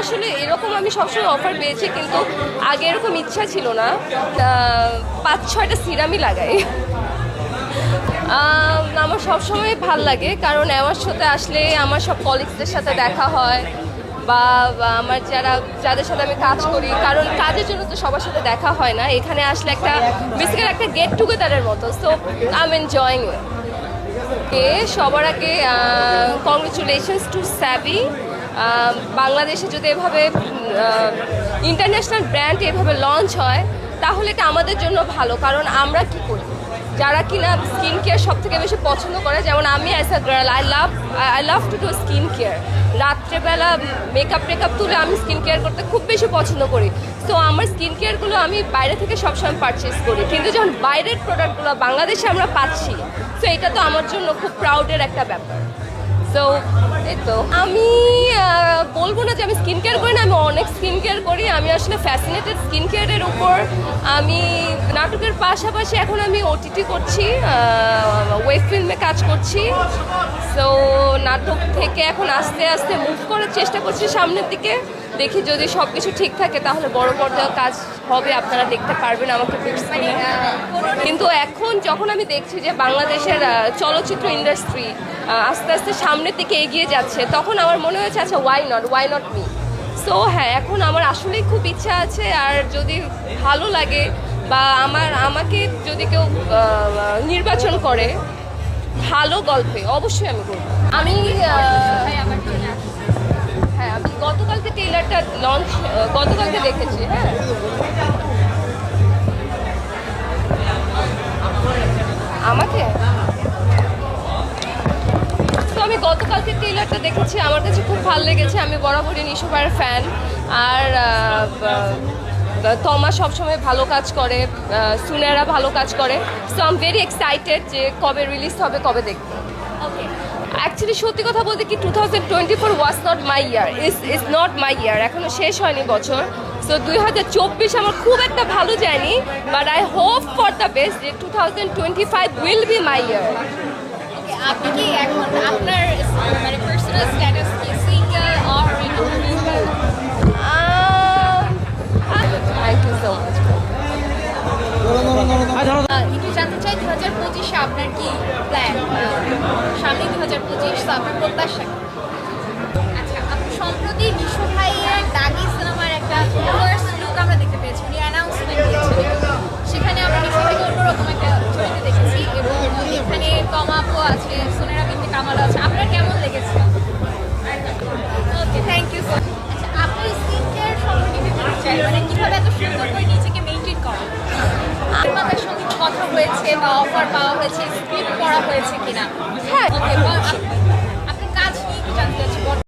আসলে এরকম আমি সবসময় অফার পেয়েছি কিন্তু আগে এরকম ইচ্ছা ছিল না। পাঁচ ছয়টা সিরামই লাগাই। আম, আমার সবসময় ভালো লাগে কারণ আমার সাথে আসলে আমার সব কলিগসদের সাথে দেখা হয় বা আমার যারা যাদের সাথে আমি কাজ করি কারণ কাজের জন্য তো সবার সাথে দেখা হয় না। এখানে আসলে একটা বেসিক্যালি একটা গেট টুগেদারের মতো সো আই এম এনজয়িং এ সবার আগে কংগ্রেচুলেশনস টু স্যাভি বাংলাদেশে যদি এভাবে ইন্টারন্যাশনাল ব্র্যান্ড এভাবে লঞ্চ হয়, তাহলে এটা আমাদের জন্য ভালো। কারণ আমরা কি করি? যারা কিনা স্কিন কেয়ার সব থেকে বেশি পছন্দ করে, যেমন আমি as a girl I love I love to do skin care রাত্রেবেলা মেকআপ টেকআপ তুলে আমি স্কিন কেয়ার করতে খুব বেশি পছন্দ করি। তো আমার স্কিন কেয়ারগুলো আমি বাইরে থেকে সবসময় পারচেস করি। কিন্তু যখন বাইরের প্রোডাক্টগুলো বাংলাদেশে আমরা পাচ্ছি তো এটা তো আমার জন্য খুব প্রাউডের একটা ব্যাপার। সো তো আমি বলব না যে আমি স্কিন কেয়ার করি না, আমি অনেক স্কিন কেয়ার করি। আমি আসলে ফ্যাসিনেটেড স্কিন কেয়ারের উপর। আমি নাটকের পাশাপাশি এখন আমি ওটিটি করছি ওয়েব ফিল্মে কাজ করছি। সো নাটক থেকে এখন আস্তে আস্তে মুভ করার চেষ্টা করছি সামনের দিকে। দেখি যদি সব কিছু ঠিক থাকে, তাহলে বড় পর্যায়ে কাজ হবে, আপনারা দেখতে পারবেন আমাকে। কিন্তু এখন যখন আমি দেখছি যে বাংলাদেশের চলচ্চিত্র ইন্ডাস্ট্রি আস্তে আস্তে সামনের দিকে এগিয়ে যাচ্ছে, তখন আমার মনে হয়েছে আচ্ছা why not why not me so হ্যাঁ এখন আমার আসলেই খুব ইচ্ছা আছে আর যদি ভালো লাগে বা আমার, আমাকে যদি কেউ নির্বাচন করে, ভালো গল্পে, অবশ্যই আমি করব। আমি হ্যাঁ আমি গতকালকে টেলারটা লঞ্চ গতকালকে দেখেছি হ্যাঁ। তো আমি গতকালকে ট্রেলারটা দেখেছি আমার কাছে খুব ভালো লেগেছে আমি বরাবরই নিশোবার ফ্যান আর তমা সবসময় ভালো কাজ করে সুনেরা ভালো কাজ করে। সো আম ভেরি এক্সাইটেড যে কবে রিলিজ হবে কবে দেখব। ওকে অ্যাকচুয়ালি সত্যি কথা বলতে কি two thousand twenty four was not my year is is not my year এখনও শেষ হয়নি বছর। সো দুই হাজার চব্বিশ আমার খুব একটা ভালো যায়নি but I hope for the best যে two thousand twenty five will be my year একটু দু হাজার পঁচিশে আপনার কি প্ল্যান সামনে দু হাজার পঁচিশ, তো আপনার প্রত্যাশা আচ্ছা সম্প্রতি মিশু ভাইয়ের দাগি সিনেমার একটা ফার্স্ট লুক আমরা দেখতে পেয়েছি। উনি সেখানে আমরা অন্যরকম একটা ছবিতে দেখেছি এবং এখানে কমাপো আছে, সোনেরা বিনতে কামালও আছে। আপনার কেমন লেগেছে? ওকে থ্যাংক ইউ আচ্ছা আপনি স্কিন কেয়ার সম্পর্কে মানে কীভাবে এত সুন্দর করে নিজেকে হয়েছে বা অফার পাওয়া হয়েছে স্ক্রিপ্ট করা হয়েছে কিনা? হ্যাঁ। আপনি কাজ নিয়ে কি জানতে চাচ্ছি